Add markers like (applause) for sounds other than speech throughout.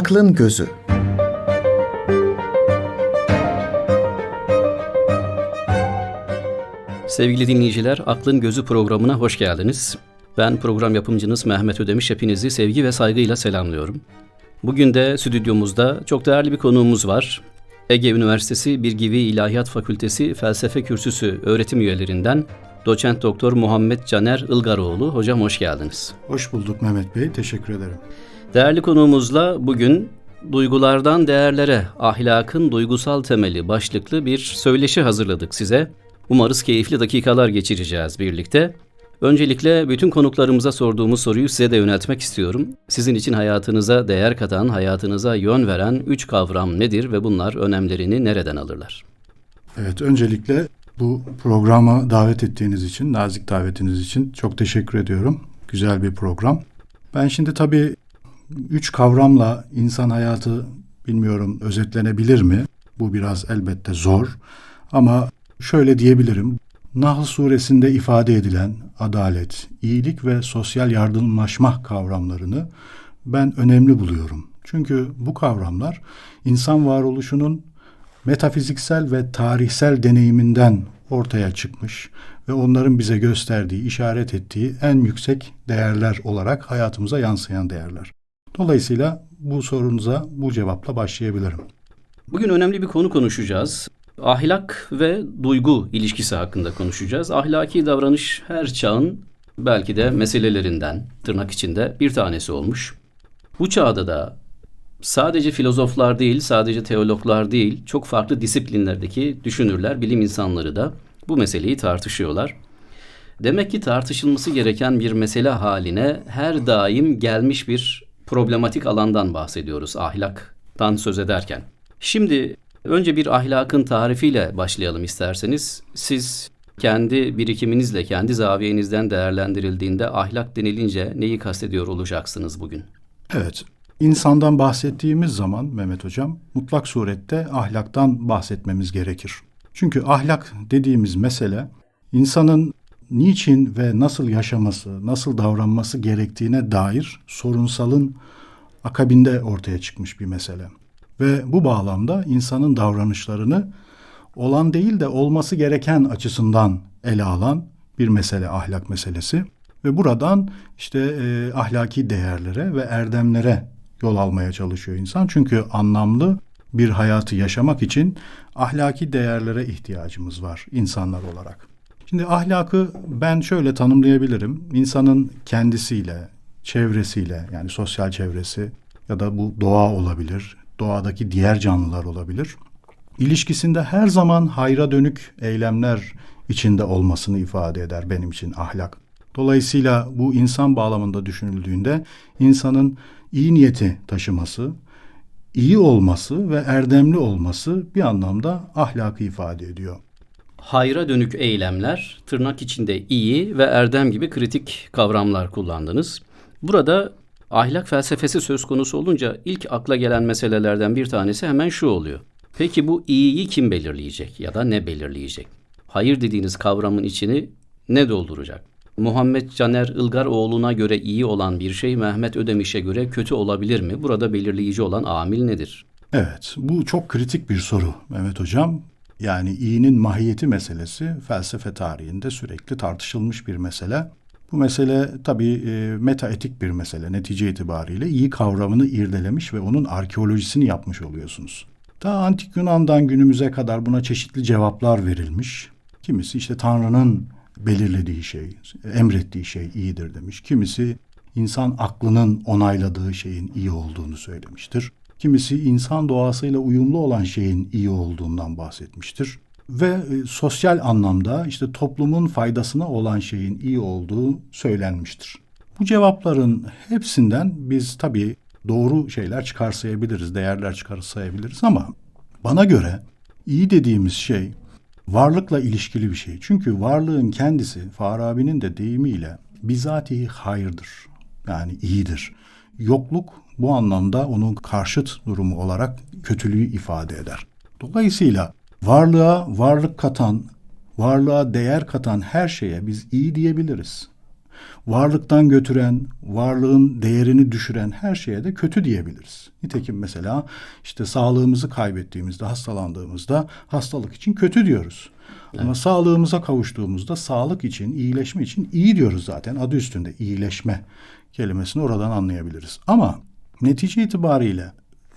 Aklın Gözü Sevgili dinleyiciler, Aklın Gözü programına hoş geldiniz. Ben program yapımcınız Mehmet Ödemiş. Hepinizi sevgi ve saygıyla selamlıyorum. Bugün de stüdyomuzda çok değerli bir konuğumuz var. Ege Üniversitesi Bilgi ve İlahiyat Fakültesi Felsefe Kürsüsü öğretim üyelerinden Doçent Doktor Muhammed Caner Ilgaroğlu. Hocam hoş geldiniz. Hoş bulduk Mehmet Bey. Teşekkür ederim. Değerli konuğumuzla bugün duygulardan değerlere, ahlakın duygusal temeli başlıklı bir söyleşi hazırladık size. Umarız keyifli dakikalar geçireceğiz birlikte. Öncelikle bütün konuklarımıza sorduğumuz soruyu size de yöneltmek istiyorum. Sizin için hayatınıza değer katan, hayatınıza yön veren üç kavram nedir ve bunlar önemlerini nereden alırlar? Evet, öncelikle bu programa davet ettiğiniz için, nazik davetiniz için çok teşekkür ediyorum. Güzel bir program. Ben şimdi tabii üç kavramla insan hayatı bilmiyorum özetlenebilir mi? Bu biraz elbette zor. Ama şöyle diyebilirim. Nahl suresinde ifade edilen adalet, iyilik ve sosyal yardımlaşma kavramlarını ben önemli buluyorum. Çünkü bu kavramlar insan varoluşunun metafiziksel ve tarihsel deneyiminden ortaya çıkmış ve onların bize gösterdiği, işaret ettiği en yüksek değerler olarak hayatımıza yansıyan değerler. Dolayısıyla bu sorunuza bu cevapla başlayabilirim. Bugün önemli bir konu konuşacağız. Ahlak ve duygu ilişkisi hakkında konuşacağız. Ahlaki davranış her çağın belki de meselelerinden tırnak içinde bir tanesi olmuş. Bu çağda da sadece filozoflar değil, sadece teologlar değil, çok farklı disiplinlerdeki düşünürler, bilim insanları da bu meseleyi tartışıyorlar. Demek ki tartışılması gereken bir mesele haline her daim gelmiş bir problematik alandan bahsediyoruz ahlaktan söz ederken. Şimdi önce bir ahlakın tarifiyle başlayalım isterseniz. Siz kendi birikiminizle, kendi zaviyenizden değerlendirildiğinde ahlak denilince neyi kastediyor olacaksınız bugün? Evet, insandan bahsettiğimiz zaman Mehmet Hocam mutlak surette ahlaktan bahsetmemiz gerekir. Çünkü ahlak dediğimiz mesele insanın niçin ve nasıl yaşaması, nasıl davranması gerektiğine dair sorunsalın akabinde ortaya çıkmış bir mesele. Ve bu bağlamda insanın davranışlarını olan değil de olması gereken açısından ele alan bir mesele ahlak meselesi. Ve buradan işte e, ahlaki değerlere ve erdemlere yol almaya çalışıyor insan. Çünkü anlamlı bir hayatı yaşamak için ahlaki değerlere ihtiyacımız var insanlar olarak. Şimdi ahlakı ben şöyle tanımlayabilirim. İnsanın kendisiyle, çevresiyle yani sosyal çevresi ya da bu doğa olabilir, doğadaki diğer canlılar olabilir. İlişkisinde her zaman hayra dönük eylemler içinde olmasını ifade eder benim için ahlak. Dolayısıyla bu insan bağlamında düşünüldüğünde insanın iyi niyeti taşıması, iyi olması ve erdemli olması bir anlamda ahlakı ifade ediyor. Hayra dönük eylemler, tırnak içinde iyi ve erdem gibi kritik kavramlar kullandınız. Burada ahlak felsefesi söz konusu olunca ilk akla gelen meselelerden bir tanesi hemen şu oluyor. Peki bu iyiyi kim belirleyecek ya da ne belirleyecek? Hayır dediğiniz kavramın içini ne dolduracak? Muhammed Caner Ilgaroğlu'na göre iyi olan bir şey Mehmet Ödemiş'e göre kötü olabilir mi? Burada belirleyici olan amil nedir? Evet, bu çok kritik bir soru Mehmet Hocam. Yani iyinin mahiyeti meselesi felsefe tarihinde sürekli tartışılmış bir mesele. Bu mesele tabii e, metaetik bir mesele netice itibariyle iyi kavramını irdelemiş ve onun arkeolojisini yapmış oluyorsunuz. Daha antik Yunan'dan günümüze kadar buna çeşitli cevaplar verilmiş. Kimisi işte Tanrı'nın belirlediği şey, emrettiği şey iyidir demiş. Kimisi insan aklının onayladığı şeyin iyi olduğunu söylemiştir. Kimisi insan doğasıyla uyumlu olan şeyin iyi olduğundan bahsetmiştir. Ve e, sosyal anlamda işte toplumun faydasına olan şeyin iyi olduğu söylenmiştir. Bu cevapların hepsinden biz tabii doğru şeyler çıkarsayabiliriz, değerler çıkarsayabiliriz ama bana göre iyi dediğimiz şey varlıkla ilişkili bir şey. Çünkü varlığın kendisi Farabi'nin de deyimiyle bizatihi hayırdır. Yani iyidir. Yokluk bu anlamda onun karşıt durumu olarak kötülüğü ifade eder. Dolayısıyla varlığa varlık katan, varlığa değer katan her şeye biz iyi diyebiliriz. Varlıktan götüren, varlığın değerini düşüren her şeye de kötü diyebiliriz. Nitekim mesela işte sağlığımızı kaybettiğimizde, hastalandığımızda hastalık için kötü diyoruz. Ama sağlığımıza kavuştuğumuzda sağlık için, iyileşme için iyi diyoruz zaten. Adı üstünde iyileşme kelimesini oradan anlayabiliriz. Ama netice itibariyle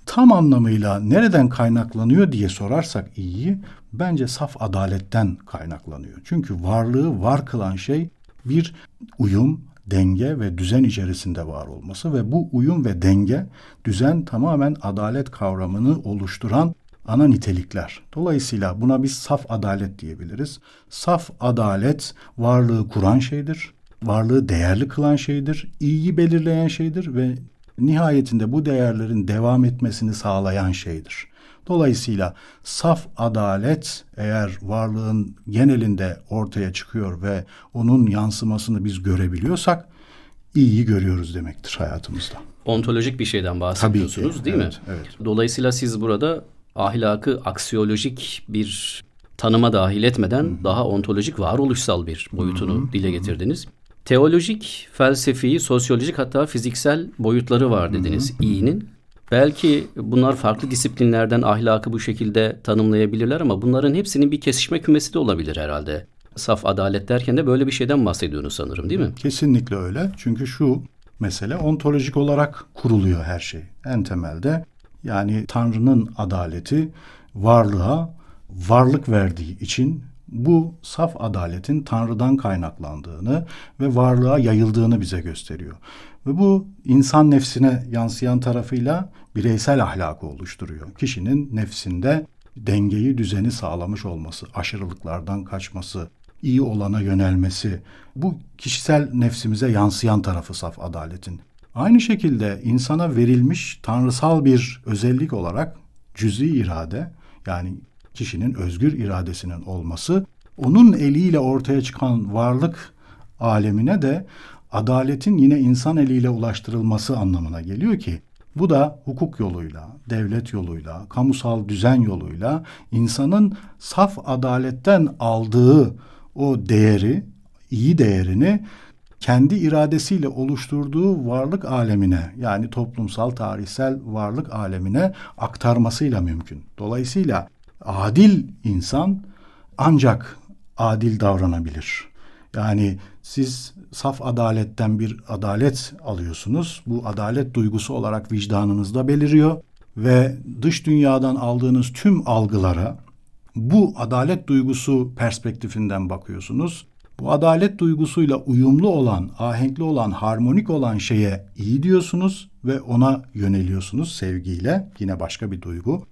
tam anlamıyla nereden kaynaklanıyor diye sorarsak iyiyi bence saf adaletten kaynaklanıyor. Çünkü varlığı var kılan şey bir uyum, denge ve düzen içerisinde var olması ve bu uyum ve denge, düzen tamamen adalet kavramını oluşturan ana nitelikler. Dolayısıyla buna biz saf adalet diyebiliriz. Saf adalet varlığı kuran şeydir. Varlığı değerli kılan şeydir. iyiyi belirleyen şeydir ve nihayetinde bu değerlerin devam etmesini sağlayan şeydir. Dolayısıyla saf adalet eğer varlığın genelinde ortaya çıkıyor ve onun yansımasını biz görebiliyorsak iyiyi görüyoruz demektir hayatımızda. Ontolojik bir şeyden bahsediyorsunuz ki, değil evet, mi? evet. Dolayısıyla siz burada ahlakı aksiyolojik bir tanıma dahil etmeden daha ontolojik varoluşsal bir boyutunu dile getirdiniz. Teolojik, felsefi, sosyolojik hatta fiziksel boyutları var dediniz iyinin. Belki bunlar farklı disiplinlerden ahlakı bu şekilde tanımlayabilirler ama bunların hepsinin bir kesişme kümesi de olabilir herhalde. Saf adalet derken de böyle bir şeyden bahsediyorsunuz sanırım değil mi? Kesinlikle öyle. Çünkü şu mesele ontolojik olarak kuruluyor her şey. En temelde yani Tanrı'nın adaleti varlığa varlık verdiği için bu saf adaletin Tanrı'dan kaynaklandığını ve varlığa yayıldığını bize gösteriyor. Ve bu insan nefsine yansıyan tarafıyla bireysel ahlakı oluşturuyor. Kişinin nefsinde dengeyi, düzeni sağlamış olması, aşırılıklardan kaçması, iyi olana yönelmesi. Bu kişisel nefsimize yansıyan tarafı saf adaletin. Aynı şekilde insana verilmiş tanrısal bir özellik olarak cüzi irade yani kişinin özgür iradesinin olması onun eliyle ortaya çıkan varlık alemine de adaletin yine insan eliyle ulaştırılması anlamına geliyor ki bu da hukuk yoluyla, devlet yoluyla, kamusal düzen yoluyla insanın saf adaletten aldığı o değeri, iyi değerini kendi iradesiyle oluşturduğu varlık alemine yani toplumsal tarihsel varlık alemine aktarmasıyla mümkün. Dolayısıyla adil insan ancak adil davranabilir. Yani siz saf adaletten bir adalet alıyorsunuz. Bu adalet duygusu olarak vicdanınızda beliriyor ve dış dünyadan aldığınız tüm algılara bu adalet duygusu perspektifinden bakıyorsunuz. Bu adalet duygusuyla uyumlu olan, ahenkli olan, harmonik olan şeye iyi diyorsunuz ve ona yöneliyorsunuz sevgiyle. Yine başka bir duygu.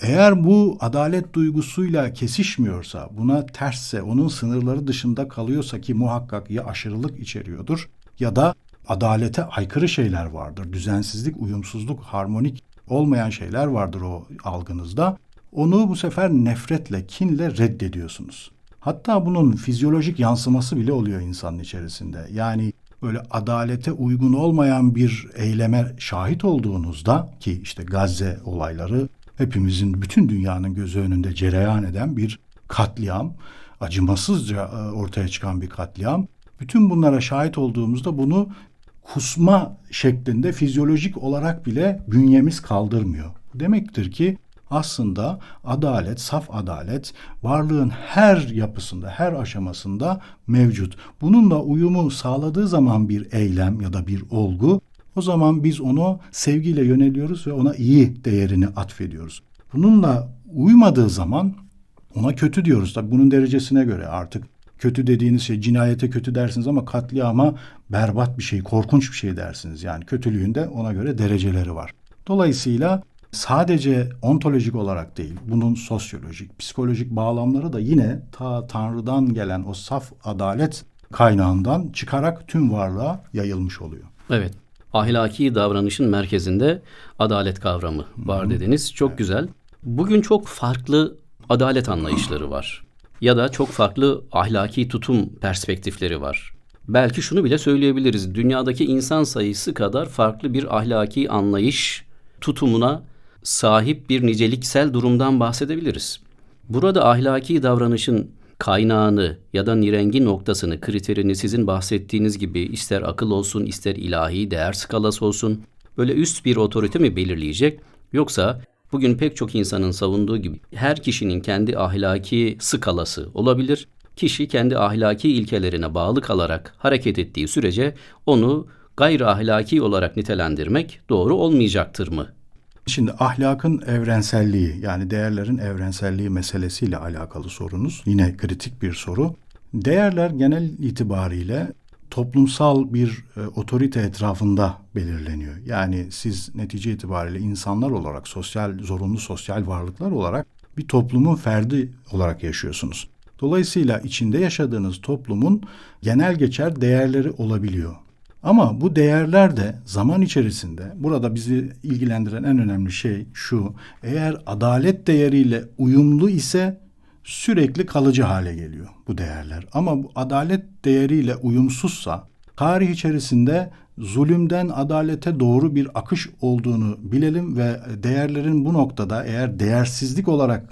Eğer bu adalet duygusuyla kesişmiyorsa, buna tersse, onun sınırları dışında kalıyorsa ki muhakkak ya aşırılık içeriyordur ya da adalete aykırı şeyler vardır. Düzensizlik, uyumsuzluk, harmonik olmayan şeyler vardır o algınızda. Onu bu sefer nefretle, kinle reddediyorsunuz. Hatta bunun fizyolojik yansıması bile oluyor insanın içerisinde. Yani böyle adalete uygun olmayan bir eyleme şahit olduğunuzda ki işte Gazze olayları hepimizin bütün dünyanın gözü önünde cereyan eden bir katliam, acımasızca e, ortaya çıkan bir katliam. Bütün bunlara şahit olduğumuzda bunu kusma şeklinde fizyolojik olarak bile bünyemiz kaldırmıyor. Demektir ki aslında adalet, saf adalet varlığın her yapısında, her aşamasında mevcut. Bununla uyumu sağladığı zaman bir eylem ya da bir olgu, o zaman biz onu sevgiyle yöneliyoruz ve ona iyi değerini atfediyoruz. Bununla uymadığı zaman ona kötü diyoruz. Tabii bunun derecesine göre artık kötü dediğiniz şey cinayete kötü dersiniz ama katliama berbat bir şey, korkunç bir şey dersiniz. Yani kötülüğün de ona göre dereceleri var. Dolayısıyla sadece ontolojik olarak değil, bunun sosyolojik, psikolojik bağlamları da yine ta Tanrı'dan gelen o saf adalet kaynağından çıkarak tüm varlığa yayılmış oluyor. Evet. Ahlaki davranışın merkezinde adalet kavramı var dediniz. Çok güzel. Bugün çok farklı adalet anlayışları var. Ya da çok farklı ahlaki tutum perspektifleri var. Belki şunu bile söyleyebiliriz. Dünyadaki insan sayısı kadar farklı bir ahlaki anlayış tutumuna sahip bir niceliksel durumdan bahsedebiliriz. Burada ahlaki davranışın kaynağını ya da nirengi noktasını, kriterini sizin bahsettiğiniz gibi ister akıl olsun, ister ilahi değer skalası olsun böyle üst bir otorite mi belirleyecek? Yoksa bugün pek çok insanın savunduğu gibi her kişinin kendi ahlaki skalası olabilir. Kişi kendi ahlaki ilkelerine bağlı kalarak hareket ettiği sürece onu gayri ahlaki olarak nitelendirmek doğru olmayacaktır mı? Şimdi ahlakın evrenselliği yani değerlerin evrenselliği meselesiyle alakalı sorunuz yine kritik bir soru. Değerler genel itibariyle toplumsal bir e, otorite etrafında belirleniyor. Yani siz netice itibariyle insanlar olarak, sosyal zorunlu sosyal varlıklar olarak bir toplumun ferdi olarak yaşıyorsunuz. Dolayısıyla içinde yaşadığınız toplumun genel geçer değerleri olabiliyor. Ama bu değerler de zaman içerisinde burada bizi ilgilendiren en önemli şey şu. Eğer adalet değeriyle uyumlu ise sürekli kalıcı hale geliyor bu değerler. Ama bu adalet değeriyle uyumsuzsa tarih içerisinde zulümden adalete doğru bir akış olduğunu bilelim ve değerlerin bu noktada eğer değersizlik olarak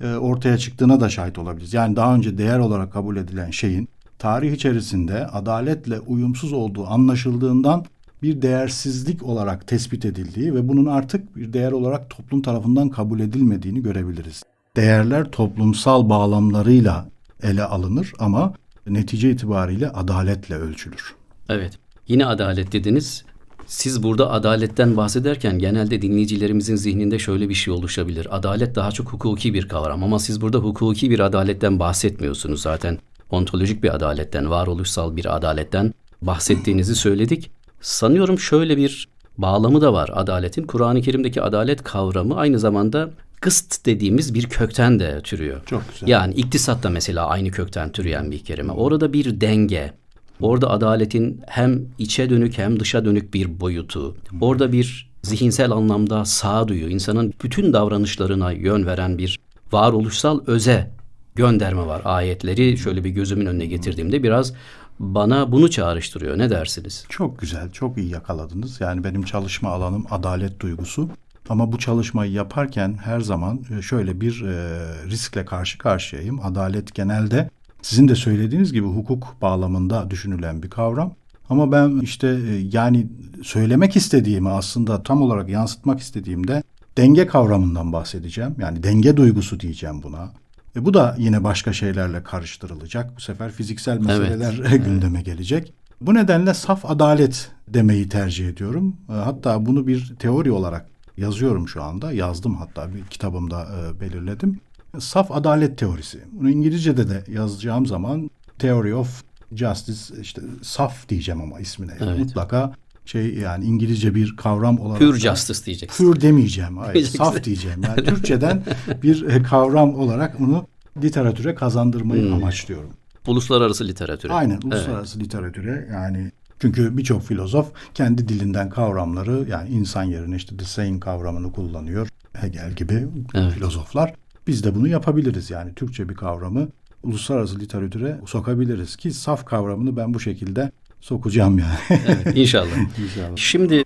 e, ortaya çıktığına da şahit olabiliriz. Yani daha önce değer olarak kabul edilen şeyin tarih içerisinde adaletle uyumsuz olduğu anlaşıldığından bir değersizlik olarak tespit edildiği ve bunun artık bir değer olarak toplum tarafından kabul edilmediğini görebiliriz. Değerler toplumsal bağlamlarıyla ele alınır ama netice itibariyle adaletle ölçülür. Evet. Yine adalet dediniz. Siz burada adaletten bahsederken genelde dinleyicilerimizin zihninde şöyle bir şey oluşabilir. Adalet daha çok hukuki bir kavram ama siz burada hukuki bir adaletten bahsetmiyorsunuz zaten. Ontolojik bir adaletten, varoluşsal bir adaletten bahsettiğinizi söyledik. Sanıyorum şöyle bir bağlamı da var adaletin. Kur'an-ı Kerim'deki adalet kavramı aynı zamanda kıst dediğimiz bir kökten de türüyor. Çok güzel. Yani iktisat da mesela aynı kökten türeyen bir kelime. Orada bir denge, orada adaletin hem içe dönük hem dışa dönük bir boyutu, orada bir zihinsel anlamda sağduyu, insanın bütün davranışlarına yön veren bir varoluşsal öze gönderme var. Ayetleri şöyle bir gözümün önüne getirdiğimde biraz bana bunu çağrıştırıyor. Ne dersiniz? Çok güzel, çok iyi yakaladınız. Yani benim çalışma alanım adalet duygusu. Ama bu çalışmayı yaparken her zaman e, şöyle bir e, riskle karşı karşıyayım. Adalet genelde sizin de söylediğiniz gibi hukuk bağlamında düşünülen bir kavram. Ama ben işte e, yani söylemek istediğimi aslında tam olarak yansıtmak istediğimde denge kavramından bahsedeceğim. Yani denge duygusu diyeceğim buna. E bu da yine başka şeylerle karıştırılacak. Bu sefer fiziksel meseleler evet. (laughs) gündeme gelecek. Bu nedenle saf adalet demeyi tercih ediyorum. E, hatta bunu bir teori olarak yazıyorum şu anda. Yazdım hatta bir kitabımda e, belirledim. Saf adalet teorisi. Bunu İngilizce'de de yazacağım zaman Theory of Justice işte saf diyeceğim ama ismine. Evet. Mutlaka şey yani İngilizce bir kavram olarak. Pure justice diyeceksin. Pure demeyeceğim. Hayır, saf diyeceğim. Yani Türkçeden (laughs) bir e, kavram olarak bunu literatüre kazandırmayı hmm. amaçlıyorum. Uluslararası literatüre. Aynen uluslararası evet. literatüre yani çünkü birçok filozof kendi dilinden kavramları yani insan yerine işte the same kavramını kullanıyor. Hegel gibi evet. filozoflar. Biz de bunu yapabiliriz yani Türkçe bir kavramı uluslararası literatüre sokabiliriz ki saf kavramını ben bu şekilde sokacağım yani. (laughs) evet, inşallah. (laughs) inşallah. Şimdi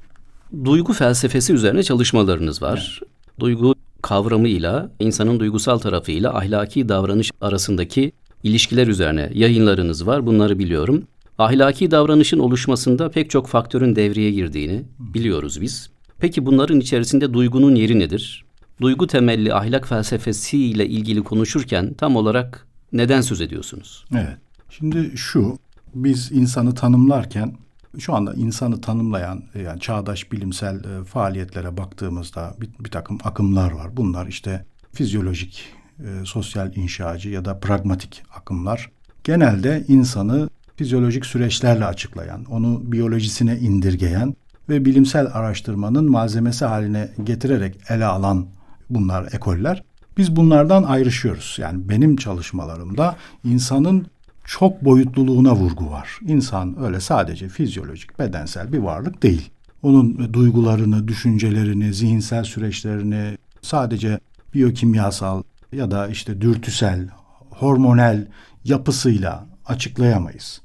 duygu felsefesi üzerine çalışmalarınız var. Evet. Duygu kavramıyla insanın duygusal tarafıyla ahlaki davranış arasındaki ilişkiler üzerine yayınlarınız var. Bunları biliyorum. Ahlaki davranışın oluşmasında pek çok faktörün devreye girdiğini biliyoruz biz. Peki bunların içerisinde duygunun yeri nedir? Duygu temelli ahlak felsefesiyle ilgili konuşurken tam olarak neden söz ediyorsunuz? Evet. Şimdi şu, biz insanı tanımlarken şu anda insanı tanımlayan yani çağdaş bilimsel e, faaliyetlere baktığımızda bir, bir takım akımlar var. Bunlar işte fizyolojik, e, sosyal inşacı ya da pragmatik akımlar. Genelde insanı fizyolojik süreçlerle açıklayan, onu biyolojisine indirgeyen ve bilimsel araştırmanın malzemesi haline getirerek ele alan bunlar ekoller. Biz bunlardan ayrışıyoruz. Yani benim çalışmalarımda insanın çok boyutluluğuna vurgu var. İnsan öyle sadece fizyolojik, bedensel bir varlık değil. Onun duygularını, düşüncelerini, zihinsel süreçlerini sadece biyokimyasal ya da işte dürtüsel, hormonal yapısıyla açıklayamayız.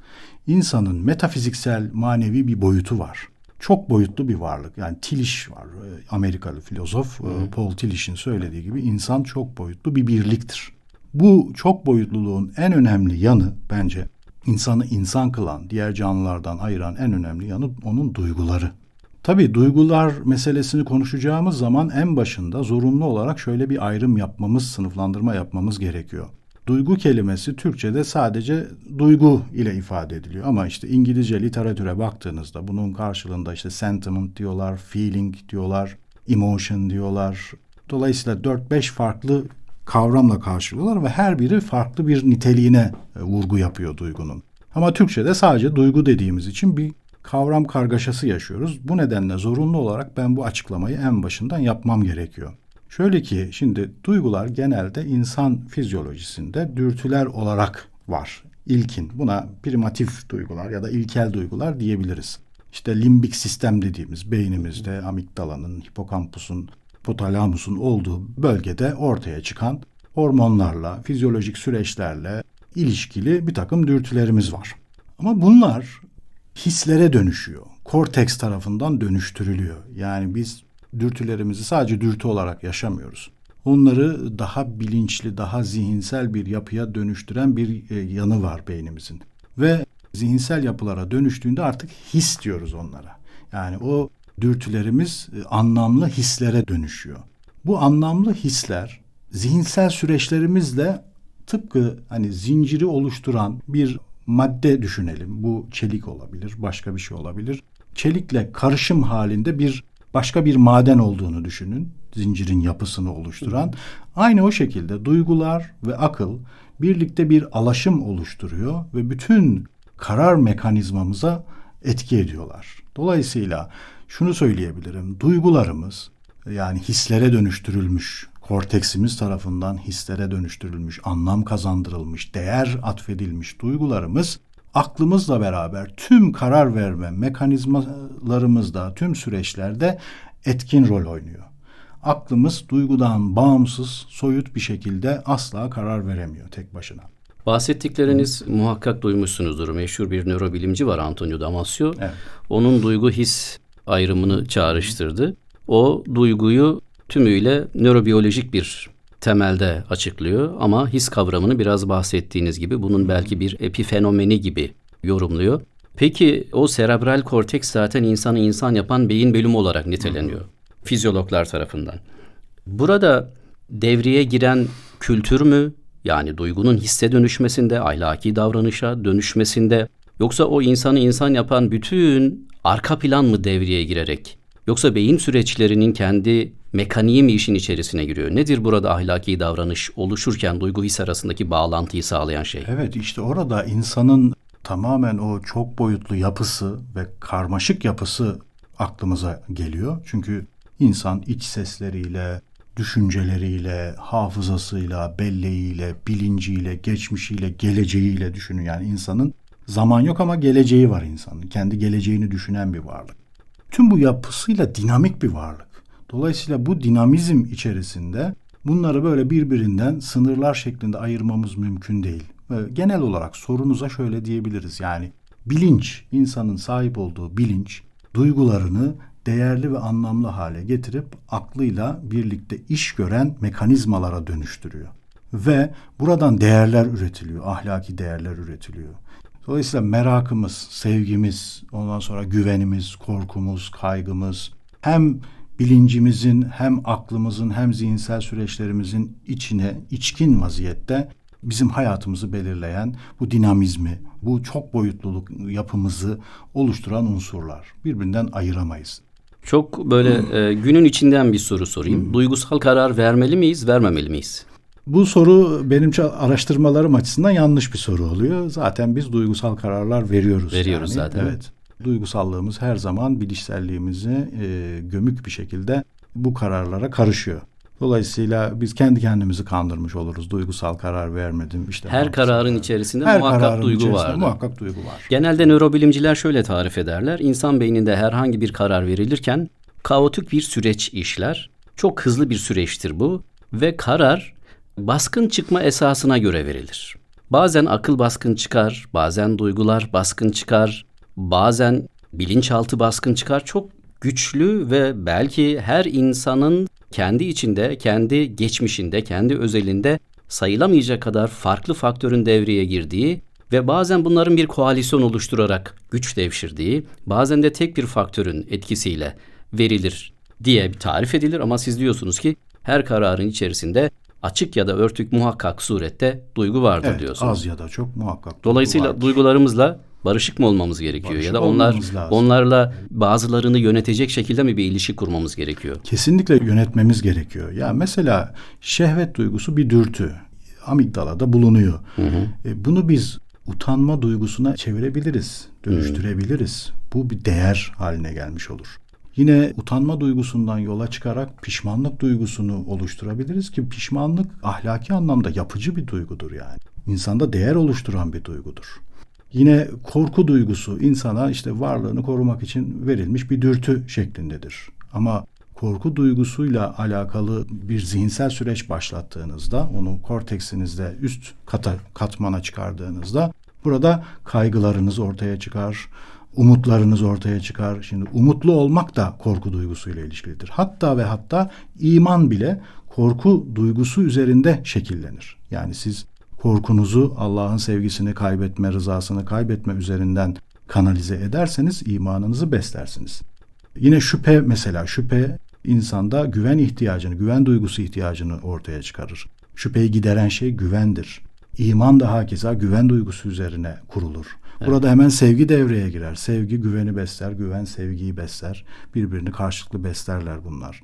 İnsanın metafiziksel, manevi bir boyutu var. Çok boyutlu bir varlık. Yani Tillich var. Amerikalı filozof Hı. Paul Tillish'in söylediği gibi insan çok boyutlu bir birliktir. Bu çok boyutluluğun en önemli yanı bence insanı insan kılan, diğer canlılardan ayıran en önemli yanı onun duyguları. Tabii duygular meselesini konuşacağımız zaman en başında zorunlu olarak şöyle bir ayrım yapmamız, sınıflandırma yapmamız gerekiyor. Duygu kelimesi Türkçe'de sadece duygu ile ifade ediliyor. Ama işte İngilizce literatüre baktığınızda bunun karşılığında işte sentiment diyorlar, feeling diyorlar, emotion diyorlar. Dolayısıyla 4-5 farklı kavramla karşılıyorlar ve her biri farklı bir niteliğine e, vurgu yapıyor duygunun. Ama Türkçe'de sadece duygu dediğimiz için bir kavram kargaşası yaşıyoruz. Bu nedenle zorunlu olarak ben bu açıklamayı en başından yapmam gerekiyor. Şöyle ki şimdi duygular genelde insan fizyolojisinde dürtüler olarak var. İlkin buna primatif duygular ya da ilkel duygular diyebiliriz. İşte limbik sistem dediğimiz beynimizde amigdalanın, hipokampusun, hipotalamusun olduğu bölgede ortaya çıkan hormonlarla, fizyolojik süreçlerle ilişkili bir takım dürtülerimiz var. Ama bunlar hislere dönüşüyor. Korteks tarafından dönüştürülüyor. Yani biz dürtülerimizi sadece dürtü olarak yaşamıyoruz. Onları daha bilinçli, daha zihinsel bir yapıya dönüştüren bir e, yanı var beynimizin. Ve zihinsel yapılara dönüştüğünde artık his diyoruz onlara. Yani o dürtülerimiz e, anlamlı hislere dönüşüyor. Bu anlamlı hisler zihinsel süreçlerimizle tıpkı hani zinciri oluşturan bir madde düşünelim. Bu çelik olabilir, başka bir şey olabilir. Çelikle karışım halinde bir başka bir maden olduğunu düşünün. Zincirin yapısını oluşturan. Aynı o şekilde duygular ve akıl birlikte bir alaşım oluşturuyor ve bütün karar mekanizmamıza etki ediyorlar. Dolayısıyla şunu söyleyebilirim. Duygularımız yani hislere dönüştürülmüş, korteksimiz tarafından hislere dönüştürülmüş, anlam kazandırılmış, değer atfedilmiş duygularımız aklımızla beraber tüm karar verme mekanizmalarımızda, tüm süreçlerde etkin rol oynuyor. Aklımız duygudan bağımsız, soyut bir şekilde asla karar veremiyor tek başına. Bahsettikleriniz muhakkak duymuşsunuzdur. Meşhur bir nörobilimci var Antonio Damasio. Evet. Onun duygu his ayrımını çağrıştırdı. O duyguyu tümüyle nörobiyolojik bir temelde açıklıyor ama his kavramını biraz bahsettiğiniz gibi bunun belki bir epifenomeni gibi yorumluyor. Peki o serebral korteks zaten insanı insan yapan beyin bölümü olarak niteleniyor fizyologlar tarafından. Burada devreye giren kültür mü yani duygunun hisse dönüşmesinde, ahlaki davranışa dönüşmesinde yoksa o insanı insan yapan bütün arka plan mı devreye girerek yoksa beyin süreçlerinin kendi mekaniği mi işin içerisine giriyor? Nedir burada ahlaki davranış oluşurken duygu his arasındaki bağlantıyı sağlayan şey? Evet işte orada insanın tamamen o çok boyutlu yapısı ve karmaşık yapısı aklımıza geliyor. Çünkü insan iç sesleriyle, düşünceleriyle, hafızasıyla, belleğiyle, bilinciyle, geçmişiyle, geleceğiyle düşünün. Yani insanın zaman yok ama geleceği var insanın. Kendi geleceğini düşünen bir varlık. Tüm bu yapısıyla dinamik bir varlık. Dolayısıyla bu dinamizm içerisinde bunları böyle birbirinden sınırlar şeklinde ayırmamız mümkün değil. Ve genel olarak sorunuza şöyle diyebiliriz. Yani bilinç, insanın sahip olduğu bilinç, duygularını değerli ve anlamlı hale getirip aklıyla birlikte iş gören mekanizmalara dönüştürüyor. Ve buradan değerler üretiliyor, ahlaki değerler üretiliyor. Dolayısıyla merakımız, sevgimiz, ondan sonra güvenimiz, korkumuz, kaygımız hem bilincimizin hem aklımızın hem zihinsel süreçlerimizin içine içkin vaziyette bizim hayatımızı belirleyen bu dinamizmi, bu çok boyutluluk yapımızı oluşturan unsurlar. Birbirinden ayıramayız. Çok böyle e, günün içinden bir soru sorayım. Hmm. Duygusal karar vermeli miyiz, vermemeli miyiz? Bu soru benim araştırmalarım açısından yanlış bir soru oluyor. Zaten biz duygusal kararlar veriyoruz. Veriyoruz yani. zaten. Evet. Duygusallığımız her zaman bilişselliğimizi e, gömük bir şekilde bu kararlara karışıyor. Dolayısıyla biz kendi kendimizi kandırmış oluruz. Duygusal karar vermedim. İşte her kararın içerisinde her muhakkak duygu vardır. Muhakkak duygu var. Genelde nörobilimciler şöyle tarif ederler. İnsan beyninde herhangi bir karar verilirken kaotik bir süreç işler. Çok hızlı bir süreçtir bu ve karar baskın çıkma esasına göre verilir. Bazen akıl baskın çıkar, bazen duygular baskın çıkar, bazen bilinçaltı baskın çıkar. Çok güçlü ve belki her insanın kendi içinde, kendi geçmişinde, kendi özelinde sayılamayacak kadar farklı faktörün devreye girdiği ve bazen bunların bir koalisyon oluşturarak güç devşirdiği, bazen de tek bir faktörün etkisiyle verilir diye tarif edilir ama siz diyorsunuz ki her kararın içerisinde açık ya da örtük muhakkak surette duygu vardır Evet, diyorsunuz. az ya da çok muhakkak. Dolayısıyla vardır. duygularımızla barışık mı olmamız gerekiyor Barışık ya da onlar lazım. onlarla bazılarını yönetecek şekilde mi bir ilişki kurmamız gerekiyor? kesinlikle yönetmemiz gerekiyor. Ya mesela şehvet duygusu bir dürtü. Amigdalada bulunuyor. E, bunu biz utanma duygusuna çevirebiliriz, dönüştürebiliriz. Bu bir değer haline gelmiş olur. Yine utanma duygusundan yola çıkarak pişmanlık duygusunu oluşturabiliriz ki pişmanlık ahlaki anlamda yapıcı bir duygudur yani. İnsanda değer oluşturan bir duygudur. Yine korku duygusu insana işte varlığını korumak için verilmiş bir dürtü şeklindedir. Ama korku duygusuyla alakalı bir zihinsel süreç başlattığınızda, onu korteksinizde üst kata, katmana çıkardığınızda burada kaygılarınız ortaya çıkar, umutlarınız ortaya çıkar. Şimdi umutlu olmak da korku duygusuyla ilişkilidir. Hatta ve hatta iman bile korku duygusu üzerinde şekillenir. Yani siz korkunuzu Allah'ın sevgisini kaybetme, rızasını kaybetme üzerinden kanalize ederseniz imanınızı beslersiniz. Yine şüphe mesela şüphe insanda güven ihtiyacını, güven duygusu ihtiyacını ortaya çıkarır. Şüpheyi gideren şey güvendir. İman da hakeza güven duygusu üzerine kurulur. Burada hemen sevgi devreye girer. Sevgi güveni besler, güven sevgiyi besler. Birbirini karşılıklı beslerler bunlar.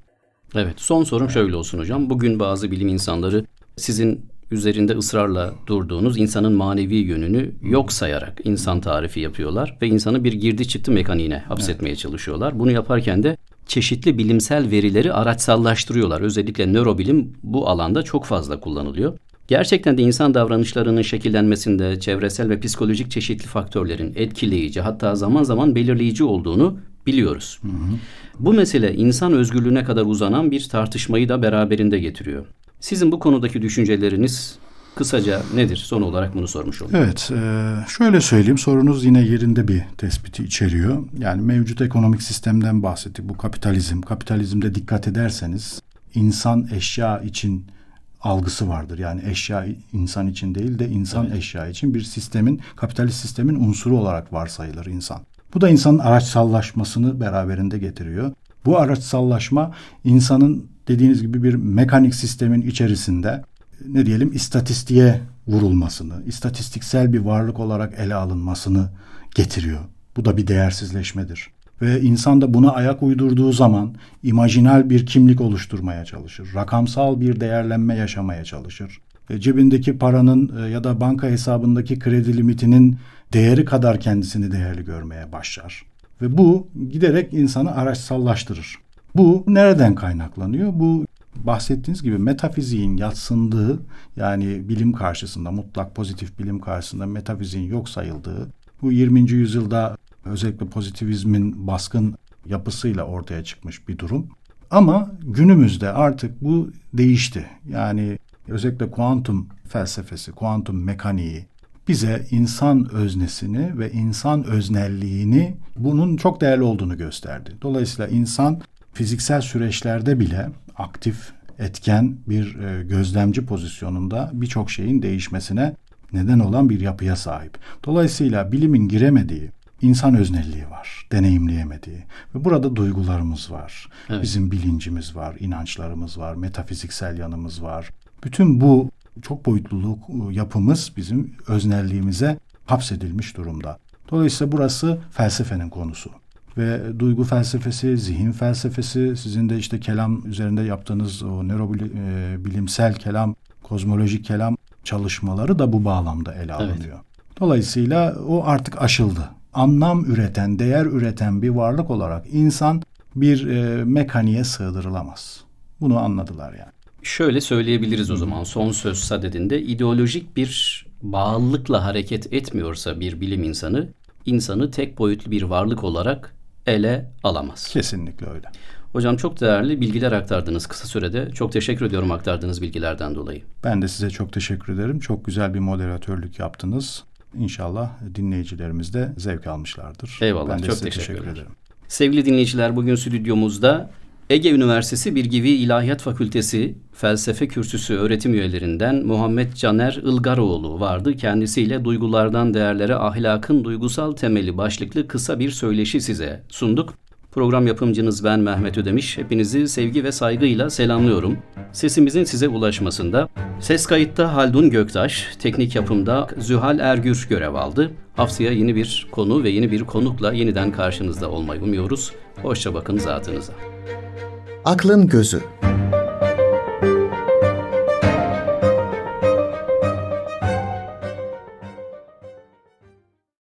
Evet, son sorum şöyle olsun hocam. Bugün bazı bilim insanları sizin üzerinde ısrarla durduğunuz insanın manevi yönünü yok sayarak insan tarifi yapıyorlar ve insanı bir girdi çıktı mekaniğine hapsetmeye çalışıyorlar. Bunu yaparken de çeşitli bilimsel verileri araçsallaştırıyorlar. Özellikle nörobilim bu alanda çok fazla kullanılıyor. Gerçekten de insan davranışlarının şekillenmesinde çevresel ve psikolojik çeşitli faktörlerin etkileyici hatta zaman zaman belirleyici olduğunu biliyoruz. Bu mesele insan özgürlüğüne kadar uzanan bir tartışmayı da beraberinde getiriyor. Sizin bu konudaki düşünceleriniz kısaca nedir? Son olarak bunu sormuş olayım. Evet, e, şöyle söyleyeyim. Sorunuz yine yerinde bir tespiti içeriyor. Yani mevcut ekonomik sistemden bahsettik. Bu kapitalizm. Kapitalizmde dikkat ederseniz insan eşya için algısı vardır. Yani eşya insan için değil de insan Evet. eşya için bir sistemin, kapitalist sistemin unsuru olarak varsayılır insan. Bu da insanın araçsallaşmasını beraberinde getiriyor. Bu araçsallaşma insanın dediğiniz gibi bir mekanik sistemin içerisinde ne diyelim istatistiğe vurulmasını, istatistiksel bir varlık olarak ele alınmasını getiriyor. Bu da bir değersizleşmedir. Ve insan da buna ayak uydurduğu zaman imajinal bir kimlik oluşturmaya çalışır. Rakamsal bir değerlenme yaşamaya çalışır. E, cebindeki paranın e, ya da banka hesabındaki kredi limitinin değeri kadar kendisini değerli görmeye başlar. Ve bu giderek insanı araçsallaştırır. Bu nereden kaynaklanıyor? Bu bahsettiğiniz gibi metafiziğin yatsındığı yani bilim karşısında mutlak pozitif bilim karşısında metafiziğin yok sayıldığı bu 20. yüzyılda özellikle pozitivizmin baskın yapısıyla ortaya çıkmış bir durum. Ama günümüzde artık bu değişti. Yani özellikle kuantum felsefesi, kuantum mekaniği bize insan öznesini ve insan öznelliğini bunun çok değerli olduğunu gösterdi. Dolayısıyla insan fiziksel süreçlerde bile aktif, etken bir e, gözlemci pozisyonunda birçok şeyin değişmesine neden olan bir yapıya sahip. Dolayısıyla bilimin giremediği insan öznelliği var, deneyimleyemediği ve burada duygularımız var, Evet. bizim bilincimiz var, inançlarımız var, metafiziksel yanımız var. Bütün bu çok boyutluluk e, yapımız bizim öznelliğimize hapsedilmiş durumda. Dolayısıyla burası felsefenin konusu ve duygu felsefesi, zihin felsefesi, sizin de işte kelam üzerinde yaptığınız o nörobilimsel kelam, kozmolojik kelam çalışmaları da bu bağlamda ele alınıyor. Dolayısıyla o artık aşıldı. Anlam üreten, değer üreten bir varlık olarak insan bir e, mekaniğe sığdırılamaz. Bunu anladılar yani. Şöyle söyleyebiliriz o zaman son söz sadedinde ideolojik bir bağlılıkla hareket etmiyorsa bir bilim insanı insanı tek boyutlu bir varlık olarak ele alamaz. Kesinlikle öyle. Hocam çok değerli bilgiler aktardınız kısa sürede. Çok teşekkür ediyorum aktardığınız bilgilerden dolayı. Ben de size çok teşekkür ederim. Çok güzel bir moderatörlük yaptınız. İnşallah dinleyicilerimiz de zevk almışlardır. Eyvallah, Ben de çok size teşekkür ederim. Sevgili dinleyiciler bugün stüdyomuzda Ege Üniversitesi Bilgivi İlahiyat Fakültesi Felsefe Kürsüsü öğretim üyelerinden Muhammed Caner Ilgaroğlu vardı. Kendisiyle duygulardan değerlere ahlakın duygusal temeli başlıklı kısa bir söyleşi size sunduk. Program yapımcınız ben Mehmet Ödemiş. Hepinizi sevgi ve saygıyla selamlıyorum. Sesimizin size ulaşmasında ses kayıtta Haldun Göktaş, teknik yapımda Zühal Ergür görev aldı. Haftaya yeni bir konu ve yeni bir konukla yeniden karşınızda olmayı umuyoruz. Hoşça bakın zatınıza. Aklın Gözü